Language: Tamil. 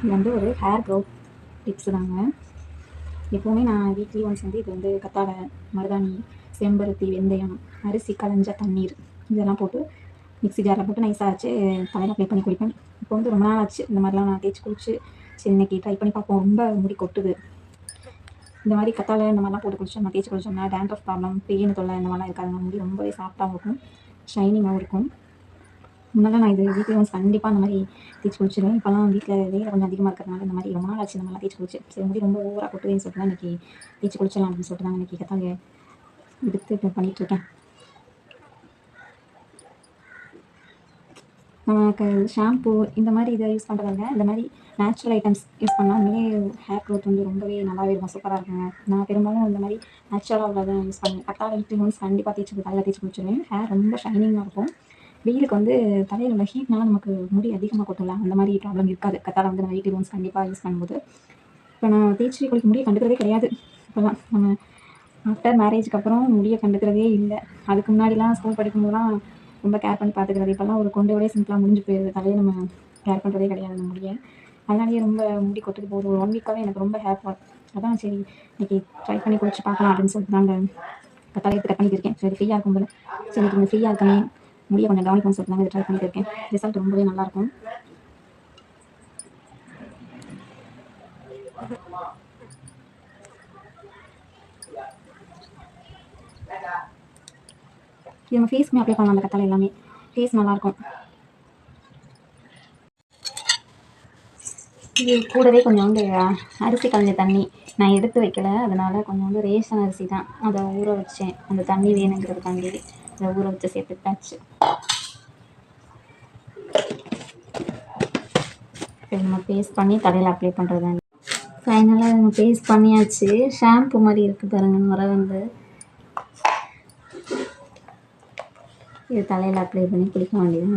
இது வந்து ஒரு ஹேர் க்ரோத் டிப்ஸ் தாங்க. எப்போவுமே நான் வீக்லி ஒன்ஸ் வந்து இது வந்து கத்தாழை மருதாணி செம்பருத்தி வெந்தயம் அரிசி களைஞ்ச தண்ணீர் இதெல்லாம் போட்டு மிக்ஸி ஜாரில் போட்டு நைஸாக வச்சு தலையில் அப்ளை பண்ணி குளிப்பேன் இப்போ வந்து ரொம்ப நாள் ஆச்சு இந்த மாதிரிலாம் நான் தேய்ச்சி குளிச்சு சரி இன்னைக்கு ட்ரை பண்ணி பார்ப்போம். ரொம்ப முடி கொட்டுது. இந்த மாதிரி கத்தாழை இந்த மாதிரிலாம் போட்டு குளிச்சோம்னா தேய்ச்சி குளிச்சோம்னா டேண்ட்ரஃப் ப்ராப்ளம் பெயின் தொல்லை இந்த மாதிரிலாம் இருக்காது முடி ரொம்பவே சாஃப்டாகவும் இருக்கும் ஷைனிங்காகவும் இருக்கும். முன்னெல்லாம் நான் இது வீட்டில் வந்து கண்டிப்பாக அந்த மாதிரி தேய்ச்சி குளிச்சிடுவேன் இப்போலாம் வீட்டில் வேலை கொஞ்சம் அதிகமாக இருக்கிறனால இந்த மாதிரி ரொம்ப நாள் ஆச்சு இந்த மாதிரிலாம் தேய்ச்சி குளிச்சு. சரி முடி ரொம்ப ஓவராக கொட்டுவேன்னு சொல்லிட்டு தான் இன்றைக்கி தேய்ச்சி குளிச்சலாம் அப்படின்னு சொல்லிட்டு தான் இன்றைக்கி கத்தாழை எடுத்து இப்போ பண்ணிகிட்ருக்கேன் நமக்கு ஷாம்பு இந்த மாதிரி இதை யூஸ் பண்ணுறதாங்க இந்த மாதிரி நேச்சுரல் ஐட்டம்ஸ் யூஸ் பண்ணால் ஹேர் க்ரோத் வந்து ரொம்பவே நல்லாவே இருக்கும். சூப்பராக இருக்குங்க நான் பெரும்பாலும் இந்த மாதிரி நேச்சுரலாக உள்ளதை யூஸ் பண்ணுவேன். கட்டாக வீட்டுக்கு வந்து கண்டிப்பாக தேய்ச்சி தலையில் தேய்ச்சி குளிச்சிடுவேன் ஹேர் ரொம்ப ஷைனிங்காக இருக்கும். வெயிலுக்கு வந்து தலையில் உள்ள ஹீட்னால நமக்கு முடி அதிகமாக கொட்டலாம் அந்த மாதிரி ப்ராப்ளம் இருக்காது. கத்தால வந்து நம்ம வீட்டு ஒன்ஸ் கண்டிப்பாக யூஸ் பண்ணும்போது. இப்போ நான் தேய்ச்சி குளிக்க முடிய கண்டுக்கிறதே கிடையாது. இப்போலாம் நம்ம ஆஃப்டர் மேரேஜ்க்கு அப்புறம் முடியை கண்டுக்கிறதே இல்லை. அதுக்கு முன்னாடிலாம் ஸ்கூல் படிக்கும்போதெல்லாம் ரொம்ப கேர் பண்ணி பார்த்துக்கிறது. இப்போல்லாம் ஒரு கொண்டோடய சிம்பிளாக முடிஞ்சு போயிடுது தலையை நம்ம கேர் பண்ணுறதே கிடையாது அந்த முடியை. அதனாலேயே ரொம்ப முடி கொட்டுக்கு போகுது ஒரு ஒன் வீக்காகவே எனக்கு ரொம்ப ஹேர் ஃபால் அதான் சரி இன்றைக்கி ட்ரை பண்ணி குளிச்சு பார்க்கலாம் அப்படின்னு சொல்லிட்டு தாங்க தலையத்தை கட் பண்ணியிருக்கேன் சரி ஃப்ரீயாக இருக்கும் போல. சரி இன்னைக்கு கொஞ்சம் ஃப்ரீயாக இருக்கணும் முடிய கொஞ்சம் கவனிக்கணும்னு சொல்லிட்டு தாங்க ட்ரை பண்ணிட்டு இருக்கேன் ரிசல்ட் ரொம்பவே நல்லாயிருக்கும். இது நம்ம ஃபேஸ்க்குமே அப்ளை பண்ணலாம் அந்த கத்தாழை எல்லாமே. ஃபேஸ் நல்லாயிருக்கும். இது கூடவே கொஞ்சோண்டு வந்து அரிசி கலைஞ்ச தண்ணி நான் எடுத்து வைக்கல. கொஞ்சம் கொஞ்சோண்டு ரேஷன் அரிசி தான். அதை ஊற வச்சேன். அந்த தண்ணி வேணுங்கிறதுக்காண்டி. ஊற வச்சு சேர்த்துட்டாச்சு நம்ம பேஸ்ட் பண்ணி தலையில் அப்ளை பண்ணுறது ஃபைனலாக நம்ம பேஸ்ட் பண்ணியாச்சு ஷாம்பு மாதிரி இருக்குது பாருங்க வர வந்து இது தலையில் அப்ளை பண்ணி குளிக்க வேண்டியது